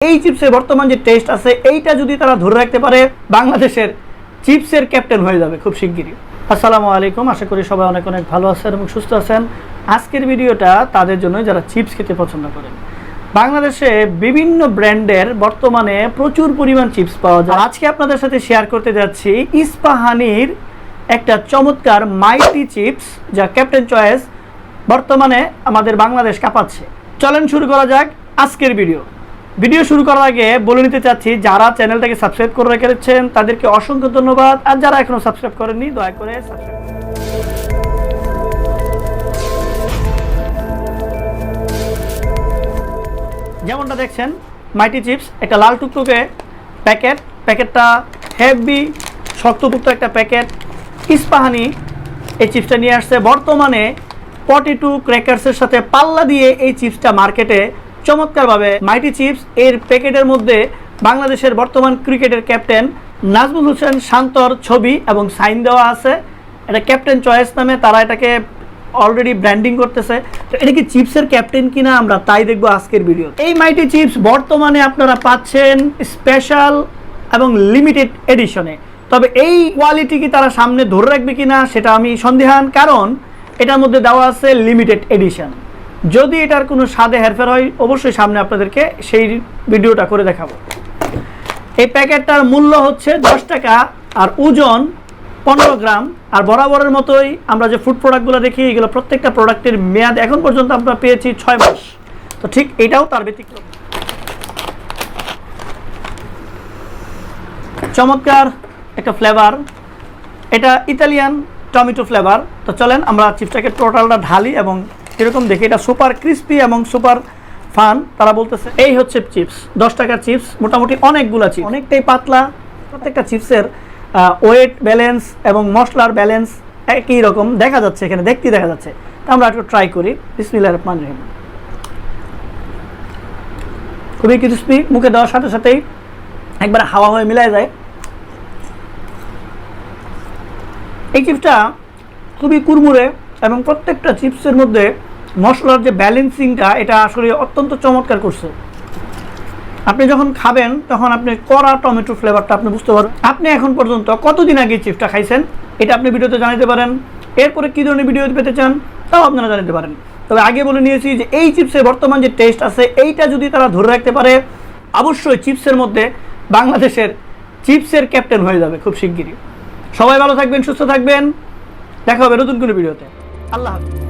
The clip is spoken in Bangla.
এই চিপসের বর্তমান যে টেস্ট আছে, এইটা যদি তারা ধরে রাখতে পারে, বাংলাদেশের চিপসের ক্যাপ্টেন হয়ে যাবে খুব শিগগিরই। আসসালামু আলাইকুম, আশা করি সবাই অনেক অনেক ভালো আছেন এবং সুস্থ আছেন। আজকের ভিডিওটা তাদের জন্য যারা চিপস খেতে পছন্দ করেন। বাংলাদেশে বিভিন্ন ব্র্যান্ডের বর্তমানে প্রচুর পরিমাণ চিপস পাওয়া যায়। আজকে আপনাদের সাথে শেয়ার করতে যাচ্ছি ইস্পাহানির একটা চমৎকার মাইটি চিপস যা ক্যাপ্টেন চয়েস বর্তমানে আমাদের বাংলাদেশ কাঁপাচ্ছে। চলেন শুরু করা যাক আজকের ভিডিও ভিডিও শুরু করার আগে বলে নিতে চাচ্ছি, যারা চ্যানেলটাকে সাবস্ক্রাইব করে রেখেছেন তাদেরকে অসংখ্য ধন্যবাদ। আর যারা এখনও সাবস্ক্রাইব করেননি, দয়া করে সাবস্ক্রাইব যেমনটা দেখছেন, মাইটি চিপস একটা লাল টুকটুকে প্যাকেট, প্যাকেটটা হেভি, শক্তপুক্ত একটা প্যাকেট, ইস্পাহানি এই চিপসটা নিয়ে আসছে। বর্তমানে পটি টু ক্র্যাকার্সের সাথে পাল্লা দিয়ে এই চিপসটা মার্কেটে চমৎকারভাবে মাইটি চিপস এর প্যাকেটের মধ্যে বাংলাদেশের বর্তমান ক্রিকেটের ক্যাপ্টেন নাজমুল হোসেন শান্তর ছবি এবং সাইন দেওয়া আছে। এটা ক্যাপ্টেন চয়েস নামে, তারা এটাকে অলরেডি ব্র্যান্ডিং করতেছে। তো এটা কি চিপসের ক্যাপ্টেন কিনা আমরা তাই দেখব আজকের ভিডিও এই মাইটি চিপস বর্তমানে আপনারা পাচ্ছেন স্পেশাল এবং লিমিটেড এডিশনে তবে এই কোয়ালিটি কি তারা সামনে ধরে রাখবে কিনা, সেটা আমি সন্দেহান, কারণ এটার মধ্যে দেওয়া আছে লিমিটেড এডিশন যদি এটার কোনো স্বাদে হেরফের হয়, অবশ্যই সামনে আপনাদেরকে সেই ভিডিওটা করে দেখাবো। এই প্যাকেটটার মূল্য হচ্ছে দশ টাকা আর ওজন পনেরো গ্রাম। আর বরাবরের মতোই আমরা যে ফুড প্রোডাক্টগুলো দেখি, এগুলো প্রত্যেকটা প্রোডাক্টের মেয়াদ এখন পর্যন্ত আমরা পেয়েছি ছয় মাস। তো ঠিক এটাও তার ব্যতিক্রম। চমৎকার একটা ফ্লেভার এটা ইতালিয়ান টমেটো ফ্লেভার তো চলেন আমরা চিপসটাকে টোটালটা ঢালি এবং এরকম দেখি এটা সুপার ক্রিস্পি এবং সুপার ফান, তারা বলতেছে, এই হচ্ছে চিপস, দশ টাকার চিপস, মোটামুটি অনেকগুলো চিপস। অনেকটাই পাতলা, প্রত্যেকটা চিপসের ওয়েট ব্যালেন্স এবং মশলার ব্যালেন্স একই রকম দেখা যাচ্ছে এখানে দেখতেই দেখা যাচ্ছে। তা আমরা একটু ট্রাই করি। বিসমিল্লাহ রহমান রহিম। খুবই ক্রিস্পি, মুখে দেওয়ার সাথে সাথেই একবার হাওয়া হয়ে মিলাই যায়। এই চিপসটা খুবই কুরমুরে এবং প্রত্যেকটা চিপসের মধ্যে মশলার যে ব্যালেন্সিংটা, এটা আসলে অত্যন্ত চমৎকার করছে। আপনি যখন খাবেন, তখন আপনি কড়া টমেটো ফ্লেভারটা আপনি বুঝতে পারবেন। আপনি এখন পর্যন্ত কতদিন আগে চিপসটা খাইছেন? এটা আপনি ভিডিওতে জানাতে পারেন। এরপরে কী ধরনের ভিডিও পেতে চান, তাও আপনারা জানাতে পারেন। তবে আগে বলে নিয়েছি যে, এই চিপসের বর্তমান যে টেস্ট আছে, এইটা যদি তারা ধরে রাখতে পারে, অবশ্যই চিপসের মধ্যে বাংলাদেশের চিপসের ক্যাপ্টেন হয়ে যাবে খুব শিগগিরই। সবাই ভালো থাকবেন, সুস্থ থাকবেন। দেখা হবে নতুন কোনো ভিডিওতে আল্লাহ হাফিজ।